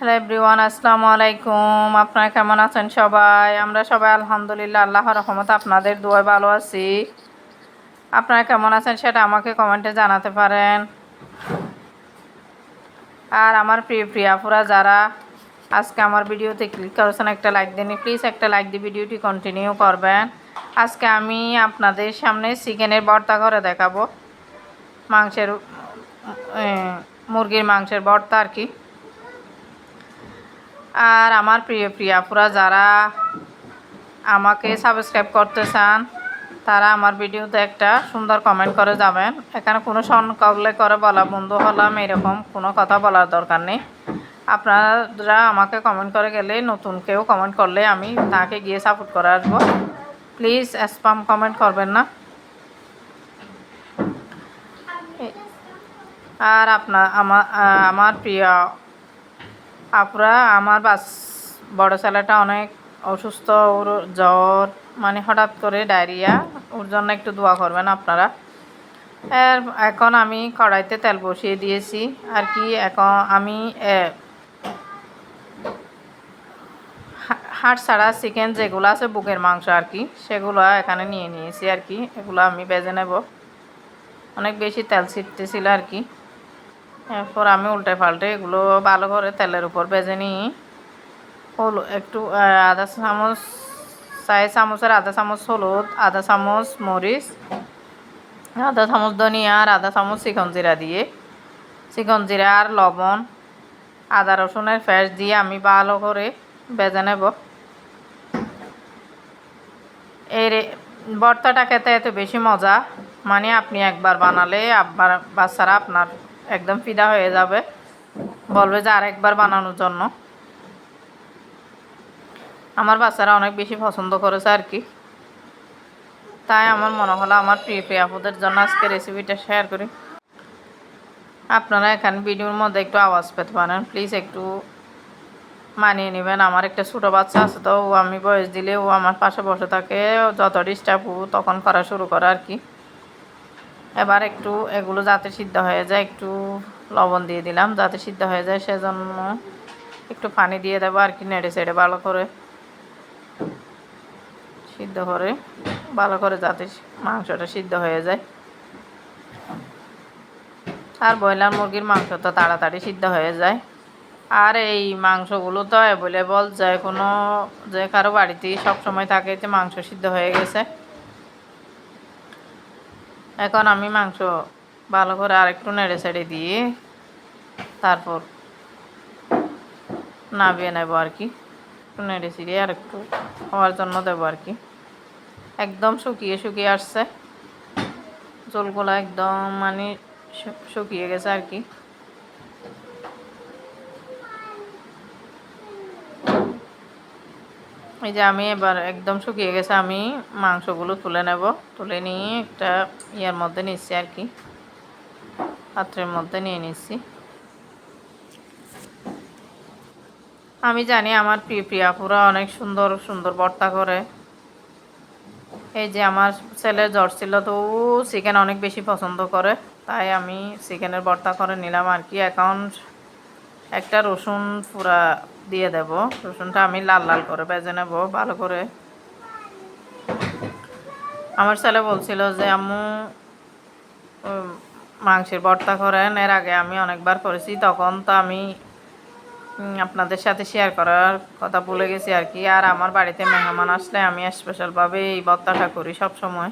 Hello everyone আসসালামু আলাইকুম। আপনারা কেমন আছেন সবাই? আমরা সবাই আলহামদুলিল্লাহ, আল্লাহর রহমত আপনাদের দোয়া ভালো আছি। আপনারা কেমন আছেন সেটা আমাকে কমেন্টে জানাতে পারেন। আর আমার প্রিয় প্রিয়াপুরা, যারা আজকে আমার ভিডিওতে ক্লিক করেছেন, একটা লাইক দিন প্লিজ একটা লাইক দিয়ে ভিডিওটি কন্টিনিউ করবেন। আজকে আমি আপনাদের সামনে চিকেনের ভর্তা করে দেখাবো। মাংসের মুরগির মাংসের ভর্তা আর কি। আর আমার প্রিয় প্রিয়াপুরা, যারা আমাকে সাবস্ক্রাইব করতে চান, তারা আমার ভিডিওতে একটা সুন্দর কমেন্ট করে যাবেন। এখানে কোনো সন করলে করে বলা বন্ধু হলাম, এরকম কোনো কথা বলার দরকার নেই। আপনারা আমাকে কমেন্ট করে গেলে, নতুন কেউ কমেন্ট করলে আমি তাকে গিয়ে সাপোর্ট করে আসব। প্লিজ স্পাম কমেন্ট করবেন না। আর আপনার আমার আমার প্রিয় আপুরা আমার বাস বড় ছেলেটা অনেক অসুস্থ ওর জ্বর মানে হঠাৎ করে ডায়রিয়া ওর জন্য একটু দোয়া করবেন আপনারা। এর এখন আমি কড়াইতে তেল বসিয়ে দিয়েছি। আর কি এখন আমি এ, হা- হাড় ছাড়া চিকেন যেগুলো আছে বুকের মাংস আর কি সেগুলো এখানে নিয়ে নিয়েছি আর কি। এগুলো আমি বেজে নেব। অনেক বেশি তেল ছিটতেছিল আর কি। এরপর আমি উল্টে পাল্টে এগুলো ভালো করে তেলের উপর ভেজে নিই। হল, একটু আধা চামচ চার চামচের আধা চামচ হলুদ আধা চামচ মরিচ আধা চামচ ধনিয়া আর আধা চামচ চিকন জিরা দিয়ে। চিকন জিরা আর লবণ, আদা রসুনের পেস্ট দিয়ে আমি ভালো করে ভেজে নেব। এই রে- ভর্তাটা খেতে এত বেশি মজা মানে আপনি একবার বানালে আবার বাচ্চারা আপনার একদম ফিদা হয়ে যাবে। বলবে যে আর একবার বানানোর জন্য। আমার বাচ্চারা অনেক বেশি পছন্দ করেছে আর কি। তাই আমার মনে হলো আমার প্রিয় প্রিয় আপুদের জন্য আজকে রেসিপিটা শেয়ার করি। আপনারা এখানে ভিডিওর মধ্যে একটু আওয়াজ পেতে পারেন। প্লিজ একটু মানিয়ে নেবেন। আমার একটা ছোটো বাচ্চা আছে তো, ও আমি বয়স দিলে ও আমার পাশে বসে থাকে। যত ডিস্টার্ব তখন করা শুরু করে আর কি। এবার একটু এগুলো যাতে সিদ্ধ হয়ে যায়, একটু লবণ দিয়ে দিলাম। যাতে সিদ্ধ হয়ে যায় সেজন্য একটু পানি দিয়ে দেবো আর কি নেড়ে চেড়ে ভালো করে। সিদ্ধ করে, ভালো করে যাতে মাংসটা সিদ্ধ হয়ে যায়। আর ব্রয়লার মুরগির মাংস তো তাড়াতাড়ি সিদ্ধ হয়ে যায়। আর এই মাংসগুলো তো অ্যাভেলেবল যে কোনো, যে কারও বাড়িতেই সবসময় থাকে যে মাংস সিদ্ধ হয়ে গেছে। এখন আমি মাংস ভালো করে আরেকটু নেড়ে ছেড়ে দিয়ে তারপর নামিয়ে নেব আর কি। একটু নেড়ে ছিড়ে আর একটু হওয়ার জন্য দেবো আর কি। একদম শুকিয়ে শুকিয়ে আসছে। জলগুলো একদম মানে শুকিয়ে গেছে আর কি। এই যে আমি এবার একদম শুকিয়ে গেছে, আমি মাংসগুলো তুলে নেব। তুলে নিয়ে একটা ইয়ের মধ্যে নিচ্ছি আর কি। পাত্রের মধ্যে নিয়ে নিচ্ছি। আমি জানি আমার প্রিয় প্রিয়াপুরা অনেক সুন্দর সুন্দর ভর্তা করে। এই যে আমার ছেলের জ্বর ছিল তো ও চিকেন অনেক বেশি পছন্দ করে। তাই আমি চিকেনের ভর্তা করে নিলাম আর কি। এখন একটা রসুন পুরা দিয়ে দেব। রসুনটা আমি লাল লাল করে বেজে নেব, ভালো করে। আমার ছেলে বলছিল যে, আম্মু মাংসের ভর্তা করেন। এর আগে আমি অনেকবার করেছি, তখন তো আমি আপনাদের সাথে শেয়ার করার কথা ভুলে গেছি আর কি। আর আমার বাড়িতে মেহমান আসলে আমি স্পেশালভাবে এই ভর্তাটা করি সব সময়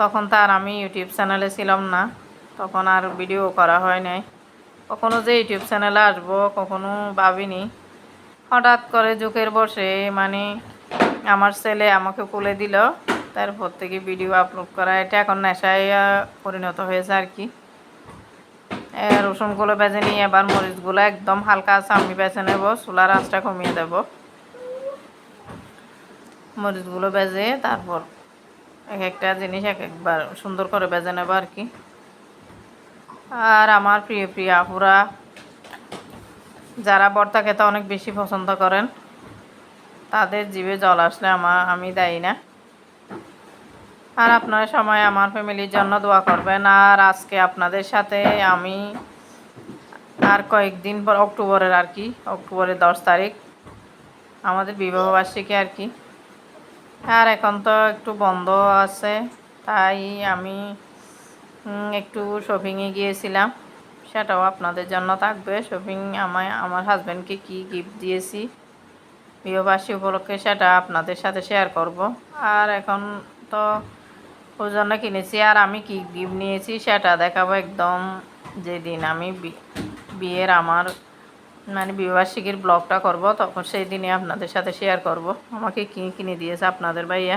তখন তো আর আমি ইউটিউব চ্যানেলে ছিলাম না, তখন আর ভিডিও করা হয় নাই। কখনো যে ইউটিউব চ্যানেলে আসব, কখনো ভাবিনি। হঠাৎ করে যুগের বসে মানে আমার ছেলে আমাকে কোলে দিল, তারপর থেকে ভিডিও আপলোড করা, এটা এখন নেশায় পরিণত হয়েছে আর কি। রসুনগুলো বেজে নিয়ে এবার মরিচগুলো একদম হালকা আছে আমি বেছে নেব চুলার আঁচটা কমিয়ে দেব। মরিচগুলো বেজে তারপর এক একটা জিনিস এক একবার সুন্দর করে বেজে নেব আর কি। আর আমার প্রিয় প্রিয় আপুরা, যারা ভর্তা খেতে অনেক বেশি পছন্দ করেন, তাদের জিভে জল আসলে আমার আমি দেই না। আর আপনারা সময় আমার ফ্যামিলির জন্য দোয়া করবেন। আর আজকে আপনাদের সাথে আমি আর কয়েকদিন পর অক্টোবরের আর কি, অক্টোবরের দশ তারিখ, আমাদের বিবাহবার্ষিকী আর কি। আর এখন তো একটু বন্ধ আছে, তাই আমি একটু শপিংয়ে গিয়েছিলাম। সেটাও আপনাদের জন্য থাকবে। শপিং আমায়, আমার হাজব্যান্ডকে কি গিফট দিয়েছি, বিবাহবার্ষিকী উপলক্ষে সেটা আপনাদের সাথে শেয়ার করব। আর এখন তো ওই জন্য কিনেছি, আর আমি কি গিফট নিয়েছি সেটা দেখাবো একদম যেদিন আমি বিয়ের আমার মানে বিবাহবার্ষিকীর ব্লগটা করব, তখন সেই দিনে আপনাদের সাথে শেয়ার করব। আমাকে কি কিনে দিয়েছে আপনাদের ভাইয়া?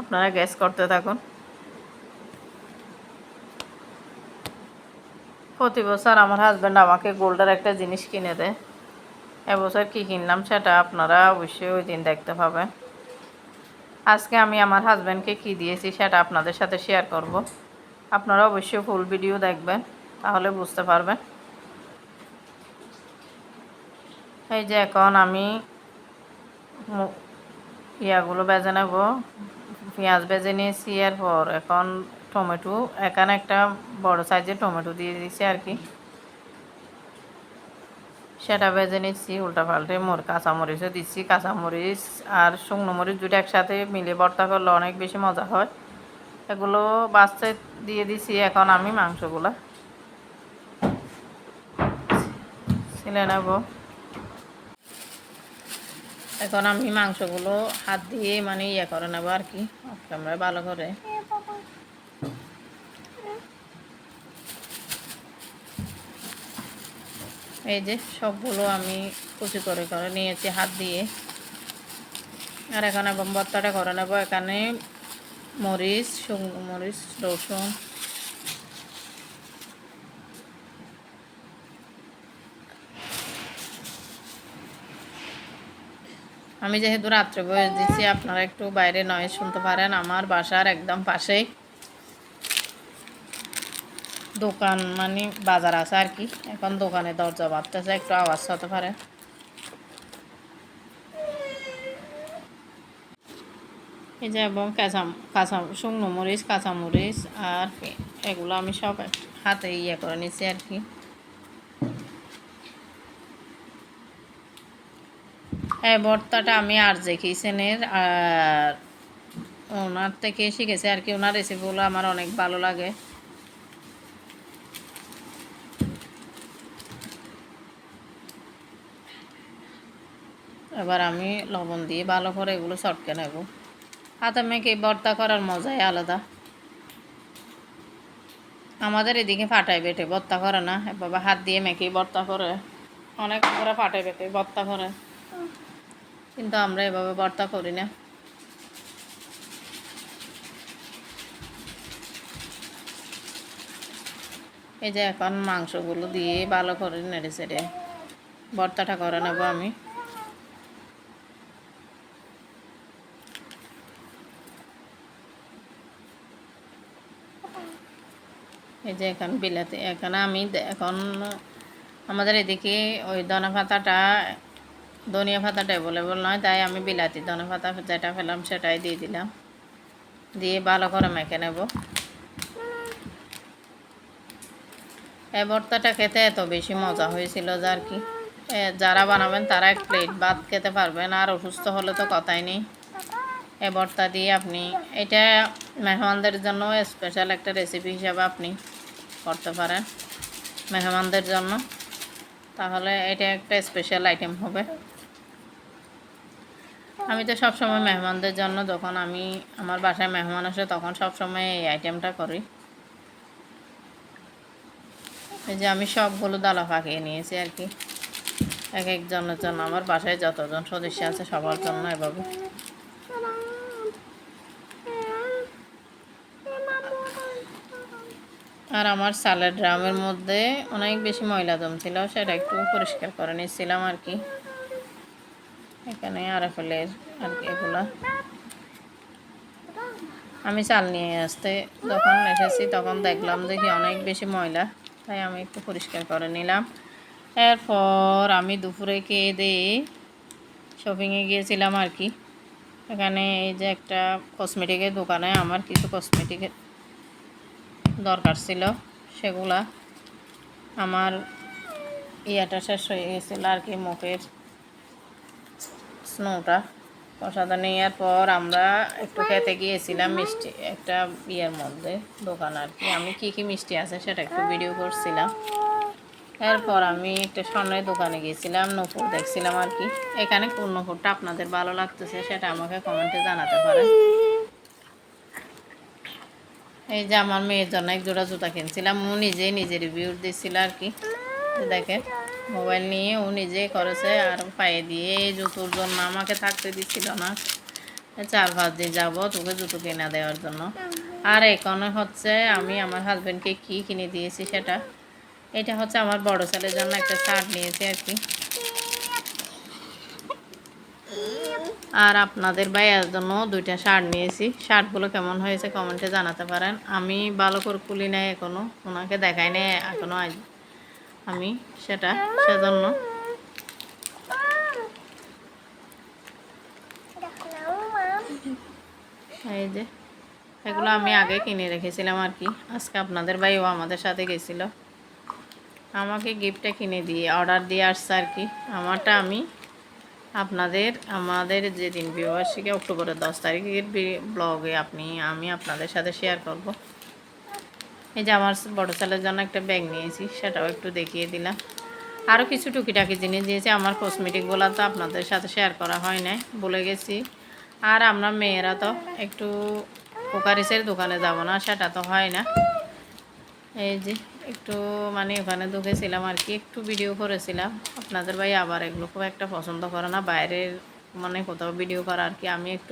আপনারা গ্যাস করতে থাকুন। প্রতি বছর আমার হাজব্যান্ড আমাকে গোল্ডের একটা জিনিস কিনে দেয়। এবছর কি কিনলাম সেটা আপনারা অবশ্যই ওই দিন দেখতে পাবেন। আজকে আমি আমার হাজব্যান্ডকে কি দিয়েছি সেটা আপনাদের সাথে শেয়ার করব। আপনারা অবশ্যই ফুল ভিডিও দেখবেন, তাহলে বুঝতে পারবেন। এই যে এখন আমি ইয়াগুলো বেজে নেব, পেঁয়াজ বেজে নিয়েছি, এরপর এখন টমেটো এখানে একটা বড় সাইজের টমেটো দিয়ে দিয়েছি আর কি। সেটা ভেজে নিচ্ছি, উল্টা পাল্টে মোর কাঁচামরিচও দিচ্ছি। কাঁচামরিচ আর শুকনো মরিচ দুটো একসাথে মিলে ভর্তা করলে অনেক বেশি মজা হয়। এগুলো বাচ্চা দিয়ে দিছি এখন আমি মাংসগুলো। ছিলে নেব। এখন আমি মাংসগুলো হাত দিয়ে মানে ইয়ে করে নেব আর কি ভালো করে। এই যে সবগুলো আমি কুচি করে করে নিয়েছি হাত দিয়ে। আর এখানে ভর্তাটা করে নেব। এখানে মরিচ, শুকনো মরিচ, রসুন। আমি যেহেতু রাত্রে বয়স দিচ্ছি আপনারা একটু বাইরে নয় শুনতে পারেন। আমার বাসার একদম পাশেই। দোকান মানে বাজার আছে আর কি। এখন দোকানে দরজা বাঁধতেছে, একটু আওয়াজ হতে পারে। এই যে এবং কাঁচা কাঁচা শুকনো মরিচ কাঁচামরিচ আর কি- এগুলো আমি সব হাতে ইয়ে করে নিচ্ছি আর কি। হ্যাঁ ভর্তাটা আমি আর যে কিচেনের আর ওনার থেকে শিখেছি আর কি। ওনার রেসিপিগুলো আমার অনেক ভালো লাগে। এবার আমি লবণ দিয়ে ভালো করে এগুলো চটকে নেব। হাতে মেখে ভর্তা করার মজাই আলাদা। আমাদের এদিকে ফাটাই বেটে ভর্তা করে না। বাবা হাত দিয়ে মেখেই ভর্তা করে। অনেক করে ফাটাই বেটে ভর্তা করে। কিন্তু আমরা এভাবে ভর্তা করি না। এই যে এখন মাংসগুলো দিয়ে ভালো করে নেড়ে চেড়ে ভর্তাটা করে নেব আমি। এই যে এখন বিলাতি এখানে আমি এখন আমাদের এদিকে ওই ধনে পাতাটা ধনিয়া পাতাটা অ্যাভেলেবল নয় তাই আমি বিলাতি ধনে পাতা যেটা পেলাম সেটাই দিয়ে দিলাম। দিয়ে ভালো করে মেখে নেব। এই ভর্তাটা খেতে এত বেশি মজা হয়েছিল যে আর কি। এ, যারা বানাবেন তারা এক প্লেট ভাত খেতে পারবেন আর অসুস্থ হলে তো কথাই নেই। এ ভর্তা দিয়ে আপনি এটা মেহমানদের জন্য স্পেশাল একটা রেসিপি হিসাবে আপনি করতে পারেন মেহমানদের জন্য। তাহলে এটা একটা স্পেশাল আইটেম হবে। আমি তো সবসময় মেহমানদের জন্য যখন আমি আমার বাসায় মেহমান আসে তখন সবসময় এই আইটেমটা করি। এই যে আমি সবগুলো দালা পাকিয়ে নিয়েছি আর কি। এক একজনের জন্য, আমার বাসায় যতজন সদস্য আছে সবার জন্য এভাবে। আর আমার সালের ড্রামের মধ্যে অনেক বেশি ময়লা জমছিল, সেটা একটু পরিষ্কার করে নিচ্ছিলাম আর কি। এখানে আরএফএলের আর কি এগুলা। আমি চাল নিয়ে আসতে যখন এসেছি, তখন দেখলাম দেখি অনেক বেশি ময়লা, তাই আমি একটু পরিষ্কার করে নিলাম। এরপর আমি দুপুরে খেয়ে দিয়ে শপিংয়ে গিয়েছিলাম আর কি। এখানে এই যে একটা কসমেটিকের দোকানে আমার কিছু কসমেটিকের দরকার ছিল, সেগুলা আমার ইয়াটা শেষ হয়ে গেছিল আর কি মুখের স্নোটা। প্রসাদ নেওয়ার পর আমরা একটু খেতে গিয়েছিলাম মিষ্টি, একটা ইয়ের মধ্যে দোকান আর কি। আমি কি কি মিষ্টি আছে সেটা একটু ভিডিও করছিলাম। এরপর আমি একটা স্বর্ণের দোকানে গিয়েছিলাম, নপুর দেখছিলাম আর কি। এখানে কোন নপুরটা আপনাদের ভালো লাগতেছে সেটা আমাকে কমেন্টে জানাতে পারেন। এই যে আমার মেয়ের জন্য এক জোড়া জুতা কিনছিলাম, ও নিজেই নিজে রিভিউ দিচ্ছিল আর কি। দেখেন, মোবাইল নিয়ে ও নিজেই করেছে আর পায়ে দিয়ে এই জুতোর জন্য আমাকে থাকতে দিচ্ছিল না। চার পাঁচ দিন যাব তোকে জুতো কিনে দেওয়ার জন্য। আর এখানে হচ্ছে আমি আমার হাজব্যান্ডকে কি কিনে দিয়েছি সেটা? এটা হচ্ছে আমার বড় ছেলের জন্য একটা শার্ট নিয়েছি আর কি। আর আপনাদের ভাইয়ার জন্য দুইটা শার্ট নিয়েছি। শার্টগুলো কেমন হয়েছে কমেন্টে জানাতে পারেন। আমি ভালো করে খুলি নাই এখনও ওনাকে দেখাই নাই এখনও আজ আমি সেটা, সেজন্য। এই যে, এগুলো আমি আগে কিনে রেখেছিলাম আর কি। আজকে আপনাদের ভাইও আমাদের সাথে গেছিল। আমাকে গিফটটা কিনে দিয়ে, অর্ডার দিয়ে আসছে আর কি। আমারটা আমি আপনাদের, আমাদের যেদিন বিবাহবার্ষিকী অক্টোবরের দশ তারিখের ব্লগে আপনি, আমি আপনাদের সাথে শেয়ার করব। এই যে আমার বড় ছেলের জন্য একটা ব্যাগ নিয়েছি, সেটাও একটু দেখিয়ে দিলাম। আরও কিছু টুকিটাকি জিনিস দিয়েছি, আমার কসমেটিকগুলো তো আপনাদের সাথে শেয়ার করা হয় নাই বলে গেছি। আর আমরা মেয়েরা তো একটু কোকারিসের দোকানে যাব না, সেটা তো হয় না। এই যে একটু মানে ওখানে ঢুকেছিলাম আর কি, একটু ভিডিও করেছিলাম। আপনাদের ভাই আবার এগুলো খুব একটা পছন্দ করে না, বাইরের মানে কোথাও ভিডিও করা আর কি, আমি একটু